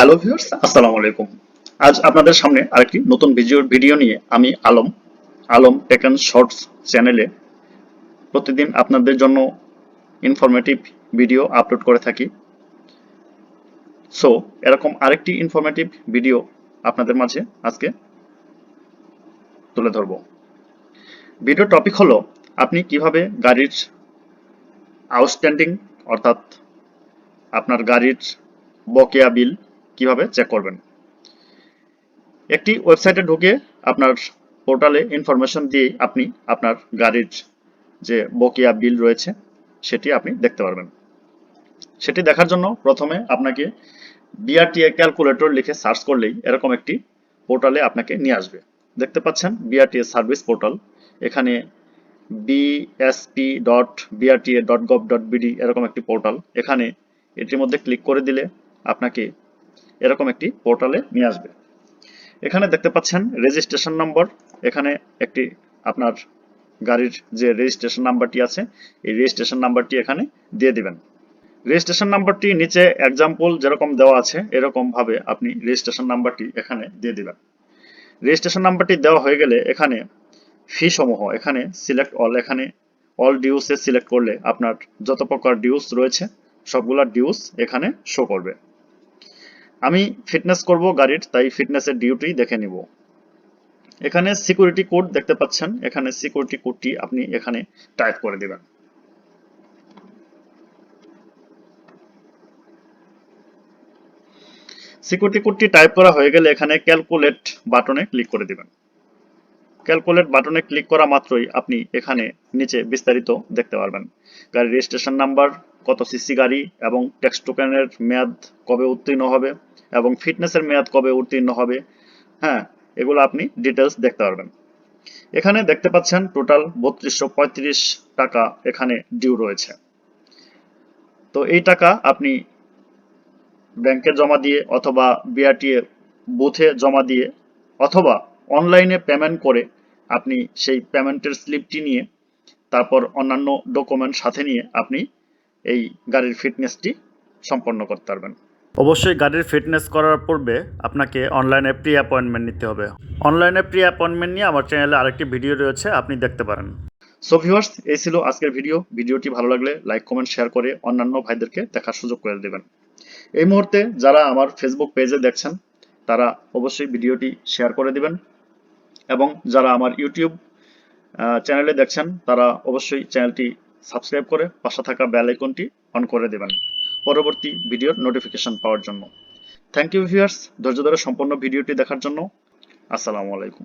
Hello viewers আসসালামু আলাইকুম। আজ আপনাদের সামনে আরেকটি নতুন ভিডিও ভিডিও নিয়ে আমি Alam Alam tech and shorts চ্যানেলে প্রতিদিন আপনাদের জন্য ইনফরমেটিভ ভিডিও আপলোড করে থাকি। সো এরকম আরেকটি ইনফরমেটিভ ভিডিও আপনাদের মাঝে আজকে তুলে ধরব। ভিডিও টপিক হলো, আপনি কীভাবে গাড়ির আউটস্ট্যান্ডিং অর্থাৎ আপনার গাড়ির বকেয়া বিল কীভাবে চেক করবেন? একটি ওয়েবসাইটে ঢুকে আপনার পোর্টালে ইনফরমেশন দিয়ে আপনি আপনার গাড়ির যে বকেয়া বিল রয়েছে, সেটি আপনি দেখতে পারবেন। সেটি দেখার জন্য প্রথমে আপনাকে বিআরটিএ ক্যালকুলেটর লিখে সার্চ করলেই এরকম একটি পোর্টালে আপনাকে নিয়ে আসবে। দেখতে পাচ্ছেন বিআরটিএ সার্ভিস পোর্টাল এখানে BSP dot BRTA dot gov dot BD এরকম একটি পোর্টাল এখানে এটির মধ্যে ক্লিক করে দিলে আপনাকে এরকম একটি পোর্টালে নিয়ে আসবে। এখানে দেখতে পাচ্ছেন রেজিস্ট্রেশন নম্বর এখানে একটি আপনার গাড়ির যে রেজিস্ট্রেশন নাম্বারটি আছে, এই রেজিস্ট্রেশন নাম্বারটি এখানে দিয়ে দিবেন। রেজিস্ট্রেশন নাম্বারটি নিচে এক্সাম্পল যেরকম দেওয়া আছে, এরকম ভাবে আপনি রেজিস্ট্রেশন নাম্বারটি এখানে দিয়ে দিবেন। রেজিস্ট্রেশন নাম্বারটি দেওয়া হয়ে গেলে এখানে ফি সমূহ, এখানে সিলেক্ট অল এখানে অল ডিউসে সিলেক্ট করলে আপনার যত প্রকার ডিউস রয়েছে, সবগুলা ডিউস এখানে শো করবে। আমি ফিটনেস করব গাড়ির, তাই ফিটনেসের ডিউটি দেখে নিব। এখানে সিকিউরিটি কোড দেখতে পাচ্ছেন। এখানে সিকিউরিটি কোডটি আপনি এখানে টাইপ করে দিবেন। সিকিউরিটি কোডটি টাইপ করা হয়ে গেলে এখানে ক্যালকুলেট বাটনে ক্লিক করে দিবেন। ক্যালকুলেট বাটনে ক্লিক করা মাত্রই আপনি এখানে নিচে বিস্তারিত দেখতে পারবেন। গাড়ির রেজিস্ট্রেশন নাম্বার কত সিসি গাড়ি এবং ট্যাক্স টোকেনের মেয়াদ কবে উত্তীর্ণ হবে এবং ফিটনেসের মেয়াদ কবে উত্তীর্ণ হবে হ্যাঁ এগুলো আপনি ডিটেলস দেখতে পারবেন। এখানে দেখতে পাচ্ছেন টোটাল বত্রিশশো টাকা এখানে ডিউ রয়েছে। তো এই টাকা আপনি ব্যাংকে জমা দিয়ে অথবা বিআরটিএ বুথে জমা দিয়ে অথবা অনলাইনে পেমেন্ট করে আপনি সেই পেমেন্টের স্লিপটি নিয়ে, তারপর অন্যান্য ডকুমেন্ট সাথে নিয়ে আপনি এই গাড়ির ফিটনেসটি সম্পন্ন করতে পারবেন। অবশ্যই গাড়ির ফিটনেস করার পূর্বে আপনাকে অনলাইনে প্রি অ্যাপয়েন্টমেন্ট নিতে হবে। অনলাইনে প্রি অ্যাপয়েন্টমেন্ট নিয়ে আমার চ্যানেলে আরেকটি ভিডিও রয়েছে, আপনি দেখতে পারেন। সো ভিউয়ার্স এই ছিল আজকের ভিডিও ভিডিওটি ভালো লাগলে লাইক কমেন্ট শেয়ার করে অন্যান্য ভাইদেরকে দেখার সুযোগ করে দেবেন। এই মুহূর্তে যারা আমার ফেসবুক পেজে দেখছেন, তারা অবশ্যই ভিডিওটি শেয়ার করে দিবেন। এবং যারা আমার ইউটিউব চ্যানেলে দেখছেন, তারা অবশ্যই চ্যানেলটি সাবস্ক্রাইব করে পাশে থাকা বেল আইকনটি অন করে দেবেন। পরবর্তী ভিডিওর নোটিফিকেশন পাওয়ার জন্য। থ্যাংক ইউ ভিউয়ার্স ধৈর্য ধরে সম্পূর্ণ ভিডিওটি দেখার জন্য। আসসালামু আলাইকুম।